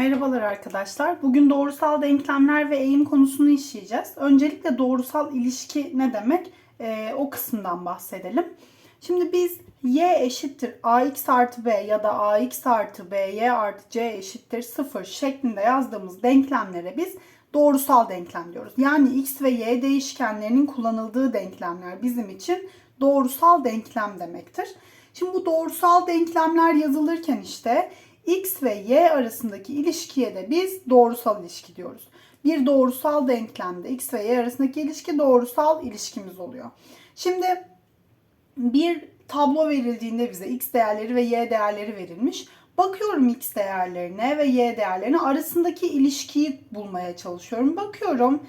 Merhabalar arkadaşlar. Bugün doğrusal denklemler ve eğim konusunu işleyeceğiz. Öncelikle doğrusal ilişki ne demek? Ee, o kısımdan bahsedelim. Şimdi biz y eşittir ax artı b ya da ax artı by artı c eşittir 0 şeklinde yazdığımız denklemlere biz doğrusal denklem diyoruz. Yani x ve y değişkenlerinin kullanıldığı denklemler bizim için doğrusal denklem demektir. Şimdi bu doğrusal denklemler yazılırken işte x ve y arasındaki ilişkiye de biz doğrusal ilişki diyoruz. Bir doğrusal denklemde x ve y arasındaki ilişki doğrusal ilişkimiz oluyor. Şimdi bir tablo verildiğinde bize x değerleri ve y değerleri verilmiş. Bakıyorum x değerlerine ve y değerlerine arasındaki ilişkiyi bulmaya çalışıyorum. Bakıyorum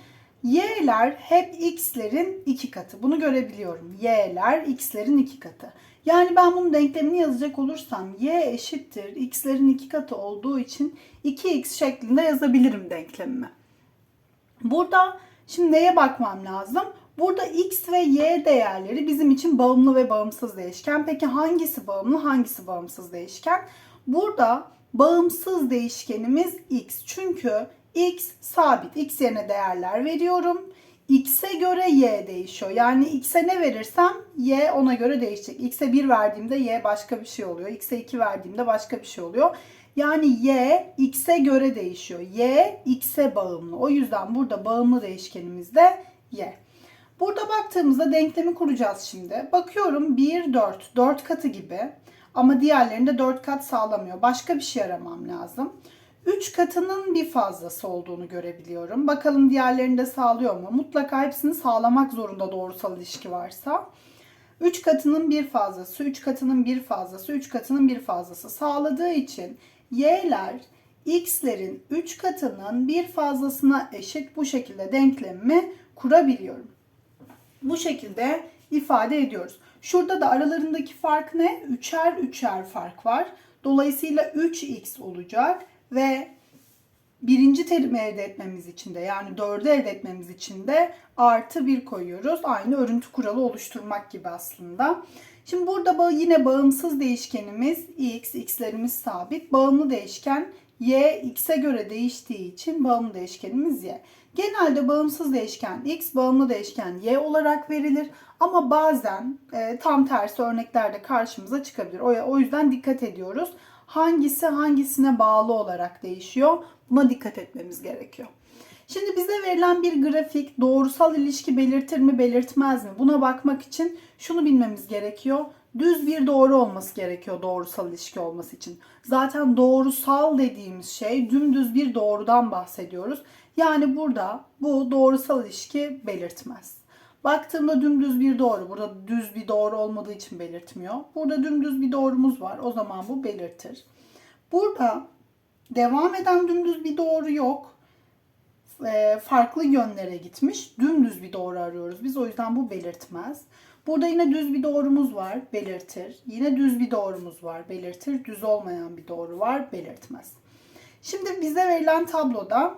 y'ler hep x'lerin iki katı. Bunu görebiliyorum. y'ler x'lerin iki katı. Yani ben bunun denklemini yazacak olursam y eşittir x'lerin iki katı olduğu için 2x şeklinde yazabilirim denklemimi. Burada şimdi neye bakmam lazım? Burada x ve y değerleri bizim için bağımlı ve bağımsız değişken. Peki hangisi bağımlı, hangisi bağımsız değişken? Burada bağımsız değişkenimiz x. Çünkü x sabit. x yerine değerler veriyorum. x'e göre y değişiyor. Yani x'e ne verirsem y ona göre değişecek. x'e 1 verdiğimde y başka bir şey oluyor. x'e 2 verdiğimde başka bir şey oluyor. Yani y x'e göre değişiyor. y x'e bağımlı. O yüzden burada bağımlı değişkenimiz de y. Burada baktığımızda denklemi kuracağız şimdi. Bakıyorum 1, 4, 4 katı gibi. Ama diğerlerinde 4 kat sağlamıyor. Başka bir şey aramam lazım. 3 katının bir fazlası olduğunu görebiliyorum. Bakalım diğerlerinde sağlıyor mu? Mutlaka hepsini sağlamak zorunda doğrusal ilişki varsa. 3 katının bir fazlası, 3 katının bir fazlası, 3 katının bir fazlası sağladığı için y'ler x'lerin 3 katının bir fazlasına eşit bu şekilde denklemimi kurabiliyorum. Bu şekilde ifade ediyoruz. Şurada da aralarındaki fark ne? Üçer üçer fark var. Dolayısıyla 3x olacak ve birinci terimi elde etmemiz için de yani 4'ü elde etmemiz için de artı 1 koyuyoruz. Aynı örüntü kuralı oluşturmak gibi aslında. Şimdi burada yine bağımsız değişkenimiz x, x'lerimiz sabit. Bağımlı değişken y, x'e göre değiştiği için bağımlı değişkenimiz y. Genelde bağımsız değişken x, bağımlı değişken y olarak verilir. Ama bazen e, tam tersi örneklerde karşımıza çıkabilir. O, o yüzden dikkat ediyoruz. Hangisi hangisine bağlı olarak değişiyor? Buna dikkat etmemiz gerekiyor. Şimdi bize verilen bir grafik doğrusal ilişki belirtir mi belirtmez mi? Buna bakmak için şunu bilmemiz gerekiyor. Düz bir doğru olması gerekiyor doğrusal ilişki olması için. Zaten doğrusal dediğimiz şey dümdüz bir doğrudan bahsediyoruz. Yani burada bu doğrusal ilişki belirtmez. Baktığımda dümdüz bir doğru. Burada düz bir doğru olmadığı için belirtmiyor. Burada dümdüz bir doğrumuz var. O zaman bu belirtir. Burada devam eden dümdüz bir doğru yok. E, farklı yönlere gitmiş. Dümdüz bir doğru arıyoruz. Biz o yüzden bu belirtmez. Burada yine düz bir doğrumuz var. Belirtir. Yine düz bir doğrumuz var. Belirtir. Düz olmayan bir doğru var. Belirtmez. Şimdi bize verilen tabloda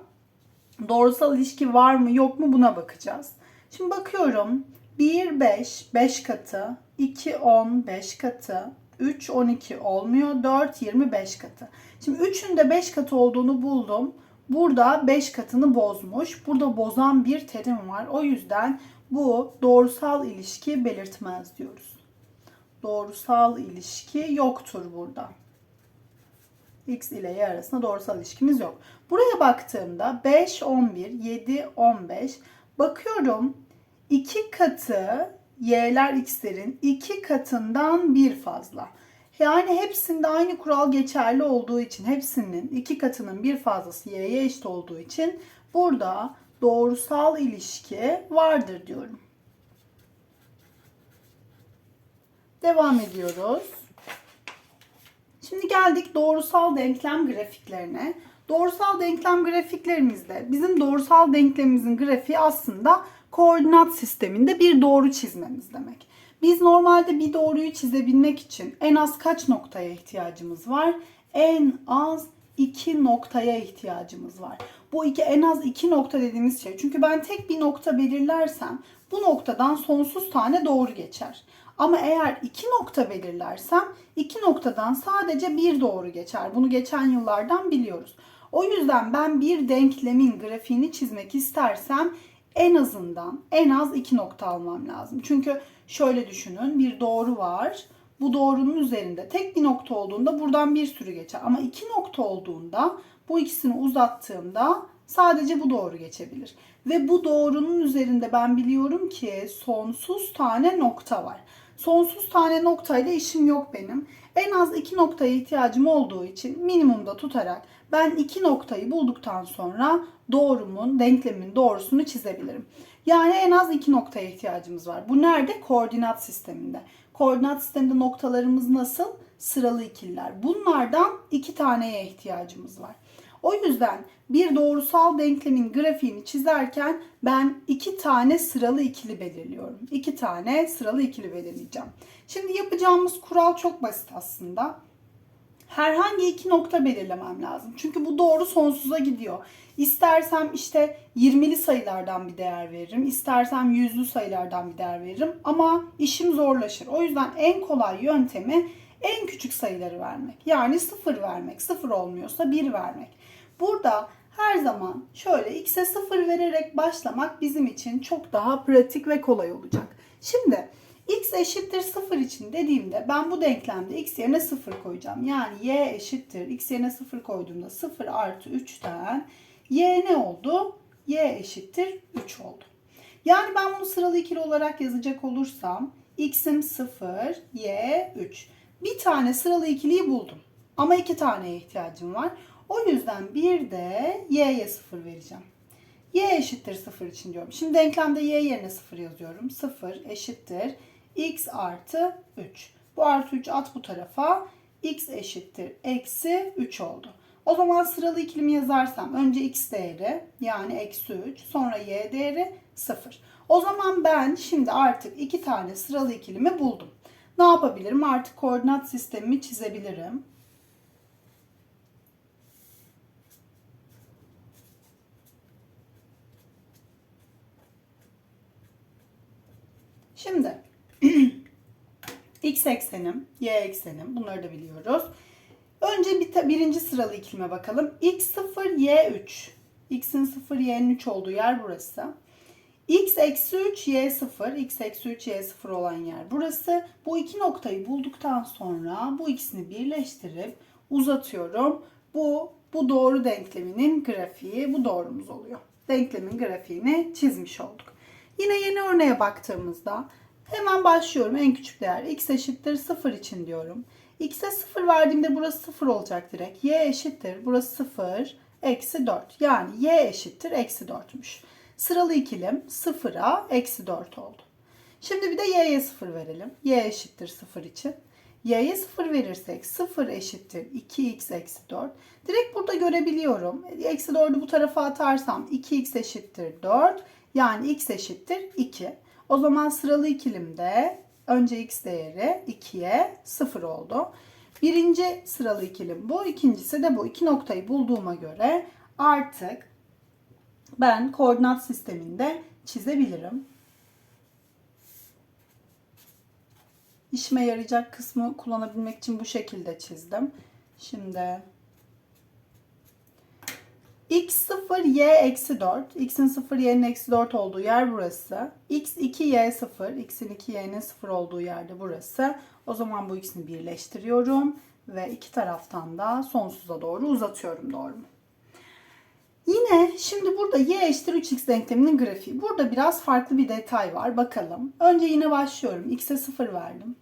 doğrusal ilişki var mı yok mu buna bakacağız. Şimdi bakıyorum 1 5 5 katı, 2 10 5 katı, 3 12 olmuyor, 4 25 katı. Şimdi 3'ün de 5 katı olduğunu buldum. Burada 5 katını bozmuş. Burada bozan bir terim var. O yüzden bu doğrusal ilişki belirtmez diyoruz. Doğrusal ilişki yoktur burada. X ile Y arasında doğrusal ilişkimiz yok. Buraya baktığımda 5, 11, 7, 15 bakıyorum 2 katı y'ler x'lerin 2 katından bir fazla. Yani hepsinde aynı kural geçerli olduğu için hepsinin 2 katının bir fazlası y'ye eşit olduğu için burada doğrusal ilişki vardır diyorum. Devam ediyoruz. Şimdi geldik doğrusal denklem grafiklerine. Doğrusal denklem grafiklerimizde bizim doğrusal denklemimizin grafiği aslında koordinat sisteminde bir doğru çizmemiz demek. Biz normalde bir doğruyu çizebilmek için en az kaç noktaya ihtiyacımız var? En az iki noktaya ihtiyacımız var. Bu iki en az iki nokta dediğimiz şey. Çünkü ben tek bir nokta belirlersem bu noktadan sonsuz tane doğru geçer. Ama eğer iki nokta belirlersem iki noktadan sadece bir doğru geçer. Bunu geçen yıllardan biliyoruz. O yüzden ben bir denklemin grafiğini çizmek istersem en azından en az iki nokta almam lazım. Çünkü şöyle düşünün bir doğru var. Bu doğrunun üzerinde tek bir nokta olduğunda buradan bir sürü geçer. Ama iki nokta olduğunda bu ikisini uzattığımda sadece bu doğru geçebilir. Ve bu doğrunun üzerinde ben biliyorum ki sonsuz tane nokta var. Sonsuz tane noktayla işim yok benim. En az iki noktaya ihtiyacım olduğu için minimumda tutarak ben iki noktayı bulduktan sonra doğrumun, denklemin doğrusunu çizebilirim. Yani en az iki noktaya ihtiyacımız var. Bu nerede? Koordinat sisteminde. Koordinat sisteminde noktalarımız nasıl? Sıralı ikililer. Bunlardan iki taneye ihtiyacımız var. O yüzden bir doğrusal denklemin grafiğini çizerken ben iki tane sıralı ikili belirliyorum. İki tane sıralı ikili belirleyeceğim. Şimdi yapacağımız kural çok basit aslında. Herhangi iki nokta belirlemem lazım. Çünkü bu doğru sonsuza gidiyor. İstersem işte 20'li sayılardan bir değer veririm. istersem yüzlü sayılardan bir değer veririm. Ama işim zorlaşır. O yüzden en kolay yöntemi en küçük sayıları vermek. Yani sıfır vermek. Sıfır olmuyorsa bir vermek. Burada her zaman şöyle x'e sıfır vererek başlamak bizim için çok daha pratik ve kolay olacak. Şimdi x eşittir 0 için dediğimde ben bu denklemde x yerine 0 koyacağım. Yani y eşittir x yerine 0 koyduğumda 0 artı 3'ten y ne oldu? y eşittir 3 oldu. Yani ben bunu sıralı ikili olarak yazacak olursam x'im 0, y 3. Bir tane sıralı ikiliyi buldum. Ama iki taneye ihtiyacım var. O yüzden bir de y'ye 0 vereceğim. y eşittir 0 için diyorum. Şimdi denklemde y yerine 0 yazıyorum. 0 eşittir x artı 3. Bu artı 3 at bu tarafa. x eşittir eksi 3 oldu. O zaman sıralı ikilimi yazarsam önce x değeri yani eksi 3 sonra y değeri 0. O zaman ben şimdi artık iki tane sıralı ikilimi buldum. Ne yapabilirim? Artık koordinat sistemimi çizebilirim. Şimdi x eksenim, y eksenim bunları da biliyoruz. Önce bir birinci sıralı ikilime bakalım. x 0, y 3. x'in 0, y'nin 3 olduğu yer burası. x eksi 3, y 0. x eksi 3, y 0 olan yer burası. Bu iki noktayı bulduktan sonra bu ikisini birleştirip uzatıyorum. Bu bu doğru denkleminin grafiği, bu doğrumuz oluyor. Denklemin grafiğini çizmiş olduk. Yine yeni örneğe baktığımızda hemen başlıyorum. En küçük değer x eşittir 0 için diyorum. x'e 0 verdiğimde burası 0 olacak direkt. y eşittir burası 0 eksi 4. Yani y eşittir eksi 4'müş. Sıralı ikilim 0'a eksi 4 oldu. Şimdi bir de y'ye 0 verelim. y eşittir 0 için. y'ye 0 verirsek 0 eşittir 2x eksi 4. Direkt burada görebiliyorum. Eksi 4'ü bu tarafa atarsam 2x eşittir 4. Yani x eşittir 2. O zaman sıralı ikilimde önce x değeri 2'ye 0 oldu. Birinci sıralı ikilim bu. ikincisi de bu. İki noktayı bulduğuma göre artık ben koordinat sisteminde çizebilirim. İşime yarayacak kısmı kullanabilmek için bu şekilde çizdim. Şimdi x 0 y eksi 4. x'in 0 y'nin eksi 4 olduğu yer burası. x 2 y 0. x'in 2 y'nin 0 olduğu yerde burası. O zaman bu ikisini birleştiriyorum. Ve iki taraftan da sonsuza doğru uzatıyorum doğru mu? Yine şimdi burada y eşittir 3x denkleminin grafiği. Burada biraz farklı bir detay var. Bakalım. Önce yine başlıyorum. x'e 0 verdim.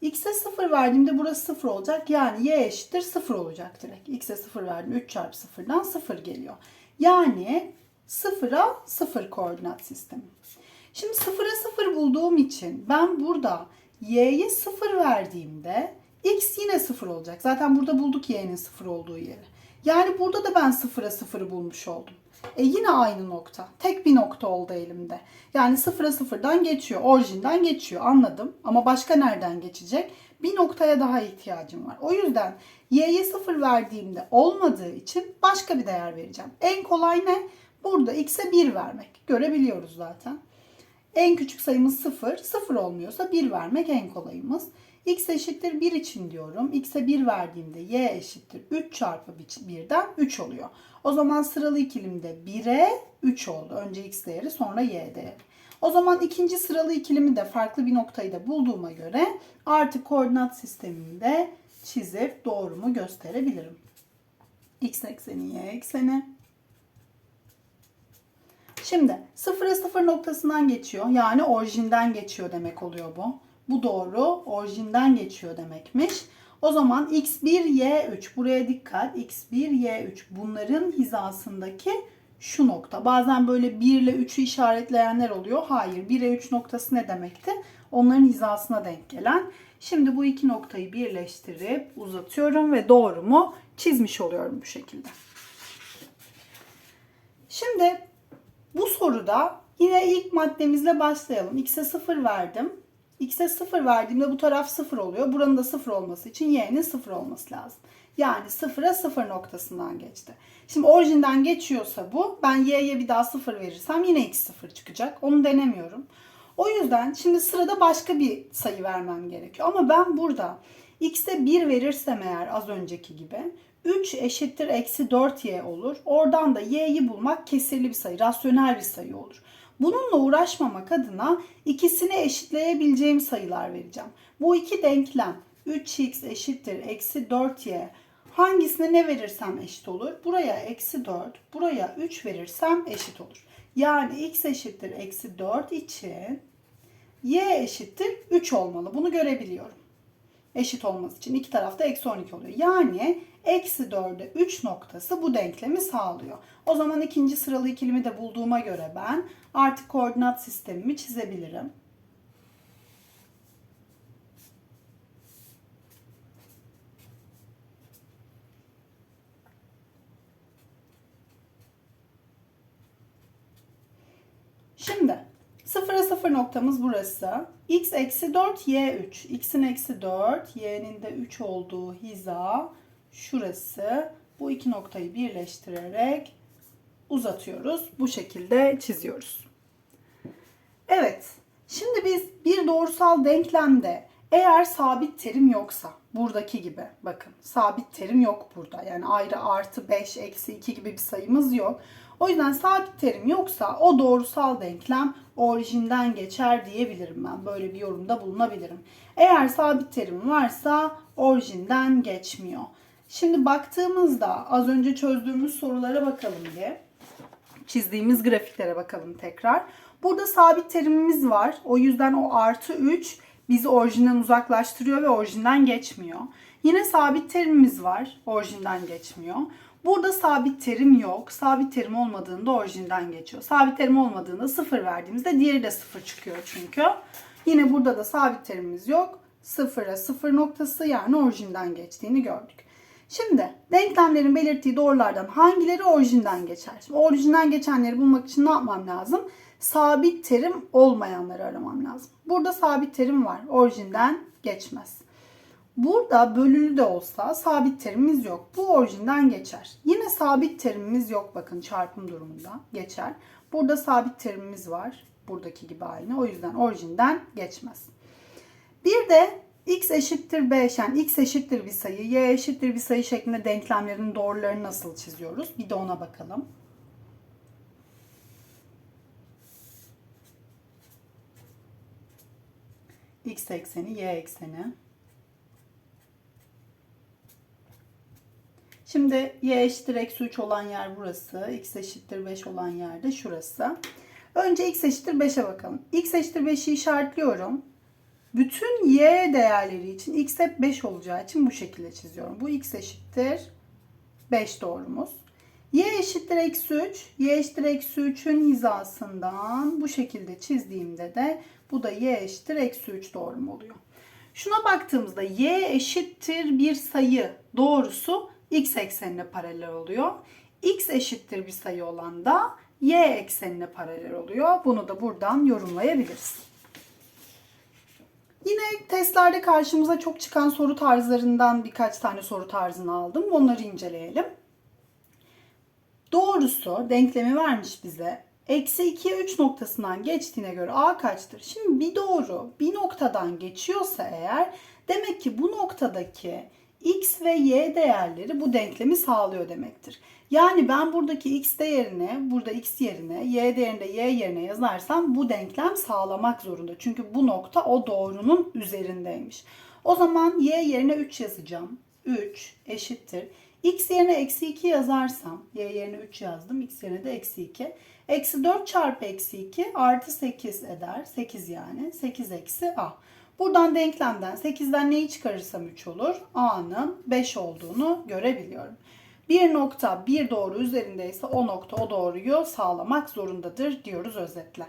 X'e 0 verdiğimde burası 0 olacak. Yani y eşittir 0 olacak direkt. X'e 0 verdim. 3 çarpı 0'dan 0 geliyor. Yani 0'a 0 koordinat sistemi. Şimdi 0'a 0 bulduğum için ben burada y'ye 0 verdiğimde x yine 0 olacak. Zaten burada bulduk y'nin 0 olduğu yeri. Yani burada da ben 0'a 0'ı bulmuş oldum. E yine aynı nokta. Tek bir nokta oldu elimde. Yani sıfıra sıfırdan geçiyor. Orijinden geçiyor. Anladım. Ama başka nereden geçecek? Bir noktaya daha ihtiyacım var. O yüzden y'ye sıfır verdiğimde olmadığı için başka bir değer vereceğim. En kolay ne? Burada x'e 1 vermek. Görebiliyoruz zaten. En küçük sayımız 0. 0 olmuyorsa 1 vermek en kolayımız. X eşittir 1 için diyorum. x'e 1 verdiğimde y eşittir 3 çarpı 1'den 3 oluyor. O zaman sıralı ikilimde 1'e 3 oldu. Önce x değeri sonra y değeri. O zaman ikinci sıralı ikilimi de farklı bir noktayı da bulduğuma göre artık koordinat sisteminde çizip doğrumu gösterebilirim. x ekseni y ekseni. Şimdi sıfıra sıfır noktasından geçiyor. Yani orijinden geçiyor demek oluyor bu. Bu doğru orijinden geçiyor demekmiş. O zaman x1, y3 buraya dikkat. x1, y3 bunların hizasındaki şu nokta. Bazen böyle 1 ile 3'ü işaretleyenler oluyor. Hayır 1'e 3 noktası ne demekti? Onların hizasına denk gelen. Şimdi bu iki noktayı birleştirip uzatıyorum ve doğrumu çizmiş oluyorum bu şekilde. Şimdi bu soruda yine ilk maddemizle başlayalım. X'e 0 verdim. X'e 0 verdiğimde bu taraf 0 oluyor. Buranın da 0 olması için y'nin 0 olması lazım. Yani 0'a 0 noktasından geçti. Şimdi orijinden geçiyorsa bu ben y'ye bir daha 0 verirsem yine x 0 çıkacak. Onu denemiyorum. O yüzden şimdi sırada başka bir sayı vermem gerekiyor. Ama ben burada x'e 1 verirsem eğer az önceki gibi 3 eşittir eksi 4y olur. Oradan da y'yi bulmak kesirli bir sayı, rasyonel bir sayı olur. Bununla uğraşmamak adına ikisini eşitleyebileceğim sayılar vereceğim. Bu iki denklem 3x eşittir eksi 4y hangisine ne verirsem eşit olur? Buraya eksi 4, buraya 3 verirsem eşit olur. Yani x eşittir eksi 4 için y eşittir 3 olmalı. Bunu görebiliyorum. Eşit olması için iki tarafta eksi 12 oluyor. Yani eksi 4'e 3 noktası bu denklemi sağlıyor. O zaman ikinci sıralı ikilimi de bulduğuma göre ben artık koordinat sistemimi çizebilirim. Şimdi 0'a 0 noktamız burası. x eksi 4 y 3. x'in eksi 4 y'nin de 3 olduğu hiza şurası. Bu iki noktayı birleştirerek uzatıyoruz. Bu şekilde çiziyoruz. Evet. Şimdi biz bir doğrusal denklemde eğer sabit terim yoksa buradaki gibi bakın sabit terim yok burada. Yani ayrı artı 5 eksi 2 gibi bir sayımız yok. O yüzden sabit terim yoksa o doğrusal denklem orijinden geçer diyebilirim ben. Böyle bir yorumda bulunabilirim. Eğer sabit terim varsa orijinden geçmiyor. Şimdi baktığımızda az önce çözdüğümüz sorulara bakalım diye. Çizdiğimiz grafiklere bakalım tekrar. Burada sabit terimimiz var. O yüzden o artı 3 bizi orijinden uzaklaştırıyor ve orijinden geçmiyor. Yine sabit terimimiz var. Orijinden geçmiyor. Burada sabit terim yok. Sabit terim olmadığında orijinden geçiyor. Sabit terim olmadığında 0 verdiğimizde diğeri de 0 çıkıyor çünkü. Yine burada da sabit terimimiz yok. 0'a 0 noktası yani orijinden geçtiğini gördük. Şimdi denklemlerin belirttiği doğrulardan hangileri orijinden geçer? Şimdi orijinden geçenleri bulmak için ne yapmam lazım? Sabit terim olmayanları aramam lazım. Burada sabit terim var. Orijinden geçmez. Burada bölülü de olsa sabit terimimiz yok. Bu orijinden geçer. Yine sabit terimimiz yok bakın çarpım durumunda geçer. Burada sabit terimimiz var. Buradaki gibi aynı. O yüzden orijinden geçmez. Bir de x eşittir 5 yani x eşittir bir sayı, y eşittir bir sayı şeklinde denklemlerin doğrularını nasıl çiziyoruz? Bir de ona bakalım. x ekseni, y ekseni. Şimdi y eşittir eksi 3 olan yer burası. x eşittir 5 olan yer de şurası. Önce x eşittir 5'e bakalım. x eşittir 5'i işaretliyorum. Bütün y değerleri için x hep 5 olacağı için bu şekilde çiziyorum. Bu x eşittir 5 doğrumuz. y eşittir eksi 3. y eşittir eksi 3'ün hizasından bu şekilde çizdiğimde de bu da y eşittir eksi 3 doğrum oluyor. Şuna baktığımızda y eşittir bir sayı doğrusu x eksenine paralel oluyor. x eşittir bir sayı olan da y eksenine paralel oluyor. Bunu da buradan yorumlayabiliriz. Yine testlerde karşımıza çok çıkan soru tarzlarından birkaç tane soru tarzını aldım. Onları inceleyelim. Doğrusu denklemi vermiş bize. Eksi 2'ye 3 noktasından geçtiğine göre a kaçtır? Şimdi bir doğru bir noktadan geçiyorsa eğer Demek ki bu noktadaki x ve y değerleri bu denklemi sağlıyor demektir. Yani ben buradaki x değerine, burada x yerine, y değerinde y yerine yazarsam bu denklem sağlamak zorunda. Çünkü bu nokta o doğrunun üzerindeymiş. O zaman y yerine 3 yazacağım. 3 eşittir. x yerine eksi 2 yazarsam, y yerine 3 yazdım, x yerine de eksi 2. Eksi 4 çarpı eksi 2 artı 8 eder. 8 yani. 8 eksi a. Buradan denklemden 8'den neyi çıkarırsam 3 olur? A'nın 5 olduğunu görebiliyorum. Bir nokta bir doğru üzerindeyse o nokta o doğruyu sağlamak zorundadır diyoruz özetle.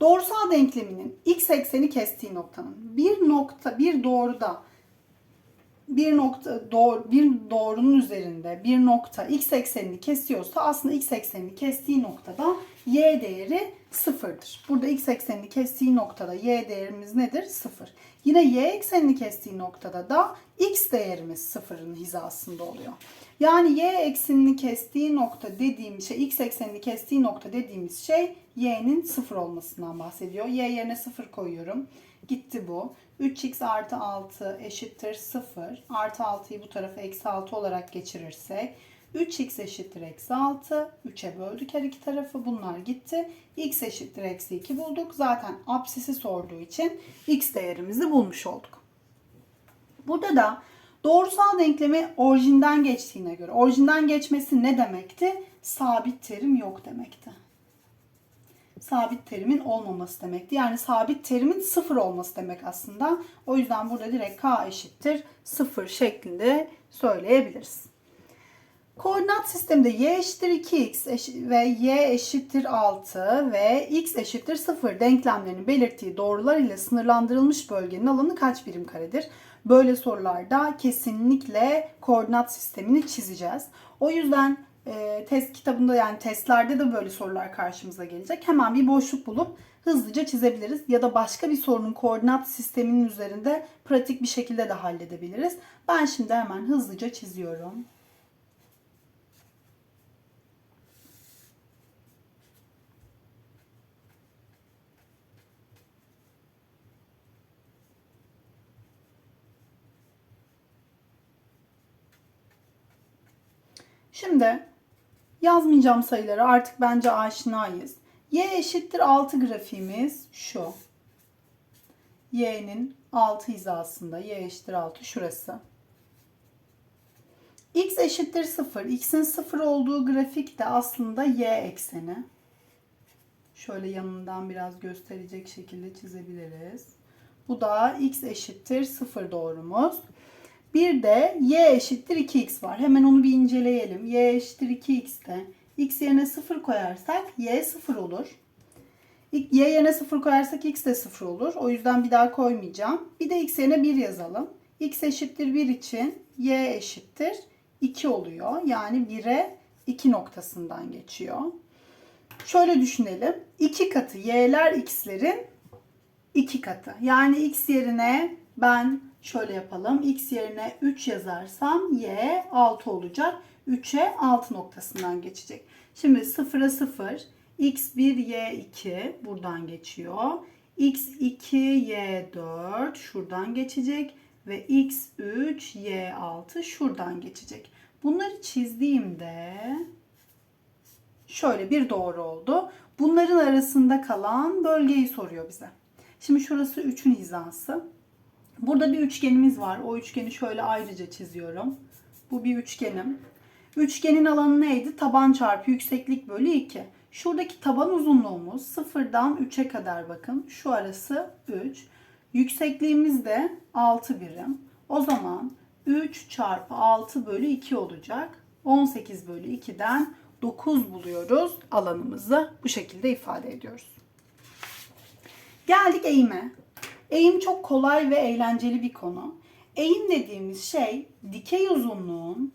Doğrusal denkleminin x ekseni kestiği noktanın bir nokta bir doğruda bir nokta doğru, bir doğrunun üzerinde bir nokta x eksenini kesiyorsa aslında x eksenini kestiği noktada y değeri sıfırdır. Burada x eksenini kestiği noktada y değerimiz nedir? Sıfır. Yine y eksenini kestiği noktada da x değerimiz sıfırın hizasında oluyor. Yani y eksenini kestiği nokta dediğimiz şey, x eksenini kestiği nokta dediğimiz şey y'nin sıfır olmasından bahsediyor. y yerine sıfır koyuyorum. Gitti bu. 3x artı 6 eşittir 0. Artı 6'yı bu tarafa eksi 6 olarak geçirirsek 3x eşittir eksi 6. 3'e böldük her iki tarafı. Bunlar gitti. x eşittir eksi 2 bulduk. Zaten apsisi sorduğu için x değerimizi bulmuş olduk. Burada da doğrusal denklemi orijinden geçtiğine göre orijinden geçmesi ne demekti? Sabit terim yok demekti sabit terimin olmaması demekti. Yani sabit terimin sıfır olması demek aslında. O yüzden burada direkt k eşittir sıfır şeklinde söyleyebiliriz. Koordinat sisteminde y eşittir 2x ve y eşittir 6 ve x eşittir 0 denklemlerinin belirttiği doğrular ile sınırlandırılmış bölgenin alanı kaç birim karedir? Böyle sorularda kesinlikle koordinat sistemini çizeceğiz. O yüzden e, test kitabında yani testlerde de böyle sorular karşımıza gelecek. Hemen bir boşluk bulup hızlıca çizebiliriz. Ya da başka bir sorunun koordinat sisteminin üzerinde pratik bir şekilde de halledebiliriz. Ben şimdi hemen hızlıca çiziyorum. Şimdi yazmayacağım sayıları artık bence aşinayız. Y eşittir 6 grafiğimiz şu. Y'nin 6 hizasında. Y eşittir 6 şurası. X eşittir 0. X'in 0 olduğu grafik de aslında Y ekseni. Şöyle yanından biraz gösterecek şekilde çizebiliriz. Bu da X eşittir 0 doğrumuz. Bir de y eşittir 2x var. Hemen onu bir inceleyelim. y eşittir 2x'te x yerine 0 koyarsak y 0 olur. y yerine 0 koyarsak x de 0 olur. O yüzden bir daha koymayacağım. Bir de x yerine 1 yazalım. x eşittir 1 için y eşittir 2 oluyor. Yani 1'e 2 noktasından geçiyor. Şöyle düşünelim. 2 katı y'ler x'lerin 2 katı. Yani x yerine ben Şöyle yapalım. X yerine 3 yazarsam y 6 olacak. 3'e 6 noktasından geçecek. Şimdi 0'a 0. X1 Y2 buradan geçiyor. X2 Y4 şuradan geçecek. Ve X3 Y6 şuradan geçecek. Bunları çizdiğimde şöyle bir doğru oldu. Bunların arasında kalan bölgeyi soruyor bize. Şimdi şurası 3'ün hizası. Burada bir üçgenimiz var. O üçgeni şöyle ayrıca çiziyorum. Bu bir üçgenim. Üçgenin alanı neydi? Taban çarpı yükseklik bölü 2. Şuradaki taban uzunluğumuz sıfırdan 3'e kadar bakın. Şu arası 3. Yüksekliğimiz de 6 birim. O zaman 3 çarpı 6 bölü 2 olacak. 18 bölü 2'den 9 buluyoruz. Alanımızı bu şekilde ifade ediyoruz. Geldik eğime. Eğim çok kolay ve eğlenceli bir konu. Eğim dediğimiz şey dikey uzunluğun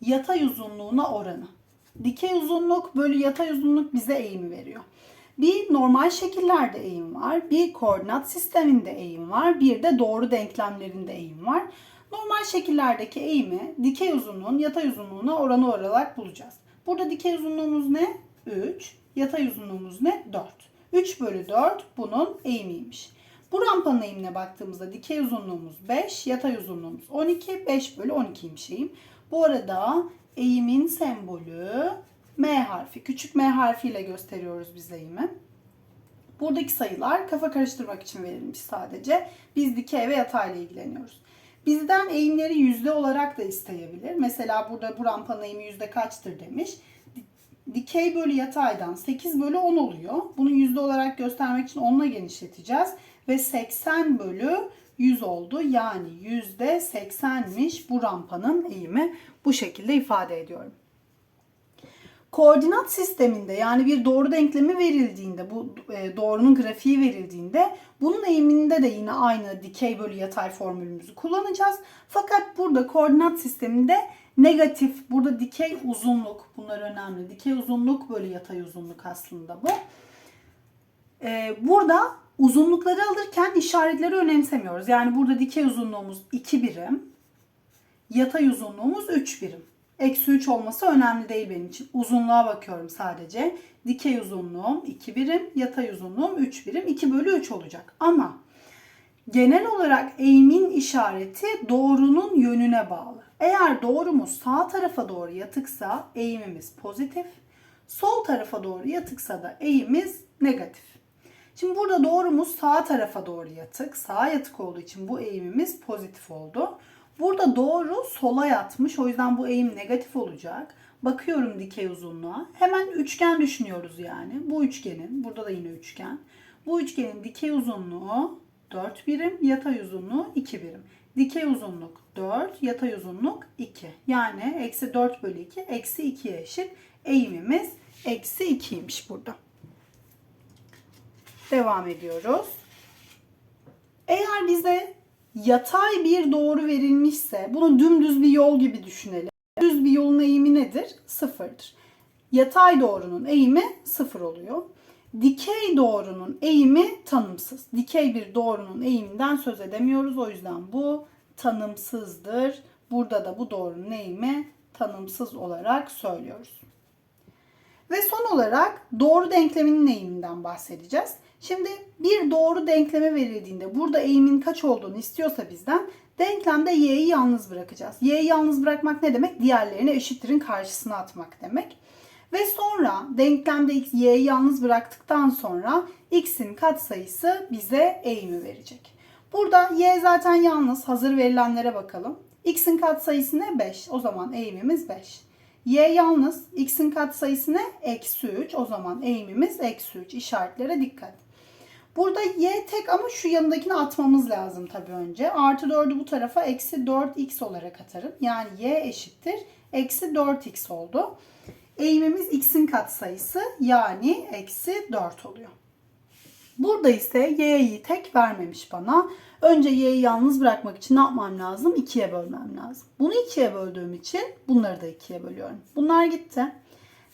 yatay uzunluğuna oranı. Dikey uzunluk bölü yatay uzunluk bize eğimi veriyor. Bir normal şekillerde eğim var, bir koordinat sisteminde eğim var, bir de doğru denklemlerinde eğim var. Normal şekillerdeki eğimi dikey uzunluğun yatay uzunluğuna oranı olarak bulacağız. Burada dikey uzunluğumuz ne? 3. Yatay uzunluğumuz ne? 4. 3 bölü 4 bunun eğimiymiş. Bu rampanın eğimine baktığımızda dikey uzunluğumuz 5, yatay uzunluğumuz 12. 5 bölü 12'ymiş eğim. Bu arada eğimin sembolü M harfi. Küçük M harfiyle gösteriyoruz biz eğimi. Buradaki sayılar kafa karıştırmak için verilmiş sadece. Biz dikey ve yatayla ilgileniyoruz. Bizden eğimleri yüzde olarak da isteyebilir. Mesela burada bu rampanın eğimi yüzde kaçtır demiş. Dikey bölü yataydan 8 bölü 10 oluyor. Bunu yüzde olarak göstermek için 10'la genişleteceğiz. Ve 80 bölü 100 oldu. Yani yüzde 80'miş bu rampanın eğimi. Bu şekilde ifade ediyorum. Koordinat sisteminde yani bir doğru denklemi verildiğinde bu e, doğrunun grafiği verildiğinde bunun eğiminde de yine aynı dikey bölü yatay formülümüzü kullanacağız. Fakat burada koordinat sisteminde negatif burada dikey uzunluk bunlar önemli. Dikey uzunluk bölü yatay uzunluk aslında bu. E, burada uzunlukları alırken işaretleri önemsemiyoruz. Yani burada dikey uzunluğumuz 2 birim, yatay uzunluğumuz 3 birim. Eksi 3 olması önemli değil benim için. Uzunluğa bakıyorum sadece. Dikey uzunluğum 2 birim, yatay uzunluğum 3 birim. 2 bölü 3 olacak. Ama genel olarak eğimin işareti doğrunun yönüne bağlı. Eğer doğrumuz sağ tarafa doğru yatıksa eğimimiz pozitif. Sol tarafa doğru yatıksa da eğimimiz negatif. Şimdi burada doğrumuz sağ tarafa doğru yatık. Sağa yatık olduğu için bu eğimimiz pozitif oldu. Burada doğru sola yatmış. O yüzden bu eğim negatif olacak. Bakıyorum dikey uzunluğa. Hemen üçgen düşünüyoruz yani. Bu üçgenin, burada da yine üçgen. Bu üçgenin dikey uzunluğu 4 birim, yatay uzunluğu 2 birim. Dikey uzunluk 4, yatay uzunluk 2. Yani eksi 4 bölü 2, eksi 2'ye eşit. Eğimimiz eksi 2'ymiş burada. Devam ediyoruz. Eğer bize yatay bir doğru verilmişse bunu dümdüz bir yol gibi düşünelim. Düz bir yolun eğimi nedir? Sıfırdır. Yatay doğrunun eğimi sıfır oluyor. Dikey doğrunun eğimi tanımsız. Dikey bir doğrunun eğiminden söz edemiyoruz. O yüzden bu tanımsızdır. Burada da bu doğrunun eğimi tanımsız olarak söylüyoruz. Ve son olarak doğru denkleminin eğiminden bahsedeceğiz. Şimdi bir doğru denkleme verildiğinde burada eğimin kaç olduğunu istiyorsa bizden denklemde y'yi yalnız bırakacağız. Y'yi yalnız bırakmak ne demek? Diğerlerini eşittirin karşısına atmak demek. Ve sonra denklemde x, y'yi yalnız bıraktıktan sonra x'in katsayısı bize eğimi verecek. Burada y zaten yalnız. Hazır verilenlere bakalım. x'in katsayısı ne? 5. O zaman eğimimiz 5. Y yalnız. X'in katsayısı ne? Eksi 3. O zaman eğimimiz eksi 3. İşaretlere dikkat. Burada y tek ama şu yanındakini atmamız lazım tabii önce. Artı 4'ü bu tarafa eksi 4x olarak atarım. Yani y eşittir. Eksi 4x oldu. Eğimimiz x'in katsayısı yani eksi 4 oluyor. Burada ise y'yi tek vermemiş bana. Önce y'yi yalnız bırakmak için ne yapmam lazım? 2'ye bölmem lazım. Bunu 2'ye böldüğüm için bunları da 2'ye bölüyorum. Bunlar gitti.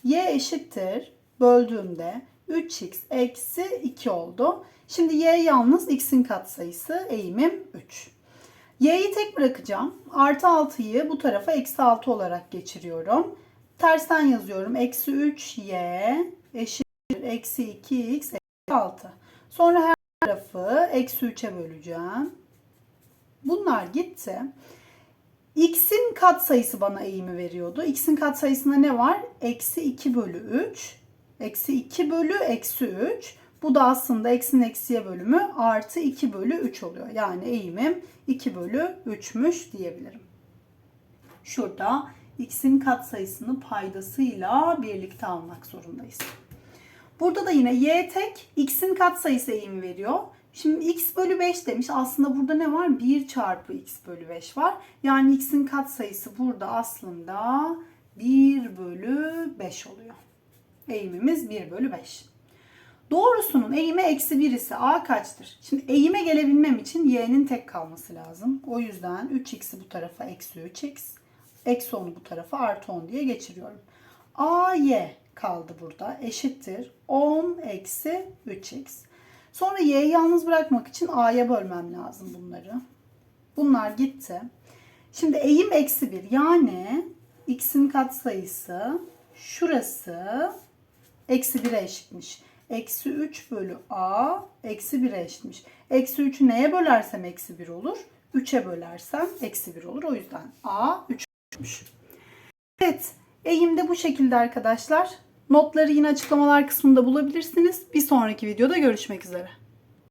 y eşittir. Böldüğümde 3x eksi 2 oldu. Şimdi y yalnız x'in katsayısı eğimim 3. y'yi tek bırakacağım. Artı 6'yı bu tarafa eksi 6 olarak geçiriyorum. Tersten yazıyorum. Eksi 3y eşittir eksi 2x eksi 6. Sonra her tarafı eksi 3'e böleceğim. Bunlar gitti. X'in katsayısı bana eğimi veriyordu. X'in katsayısında ne var? Eksi 2 bölü 3. Eksi 2 bölü eksi 3. Bu da aslında eksinin eksiye bölümü artı 2 bölü 3 oluyor. Yani eğimim 2 bölü 3'müş diyebilirim. Şurada x'in katsayısını paydasıyla birlikte almak zorundayız. Burada da yine y tek x'in katsayısı eğimi veriyor. Şimdi x bölü 5 demiş. Aslında burada ne var? 1 çarpı x bölü 5 var. Yani x'in katsayısı burada aslında 1 bölü 5 oluyor. Eğimimiz 1 bölü 5. Doğrusunun eğimi eksi 1 ise a kaçtır? Şimdi eğime gelebilmem için y'nin tek kalması lazım. O yüzden 3x'i bu tarafa eksi 3x. Eksi 10'u bu tarafa artı 10 diye geçiriyorum. a y kaldı burada. Eşittir 10 eksi 3x. Sonra y'yi yalnız bırakmak için a'ya bölmem lazım bunları. Bunlar gitti. Şimdi eğim eksi 1 yani x'in katsayısı şurası eksi 1'e eşitmiş. Eksi 3 bölü a eksi 1'e eşitmiş. Eksi 3'ü neye bölersem eksi 1 olur. 3'e bölersem eksi 1 olur. O yüzden a 3'müş. Evet. Eğim de bu şekilde arkadaşlar. Notları yine açıklamalar kısmında bulabilirsiniz. Bir sonraki videoda görüşmek üzere.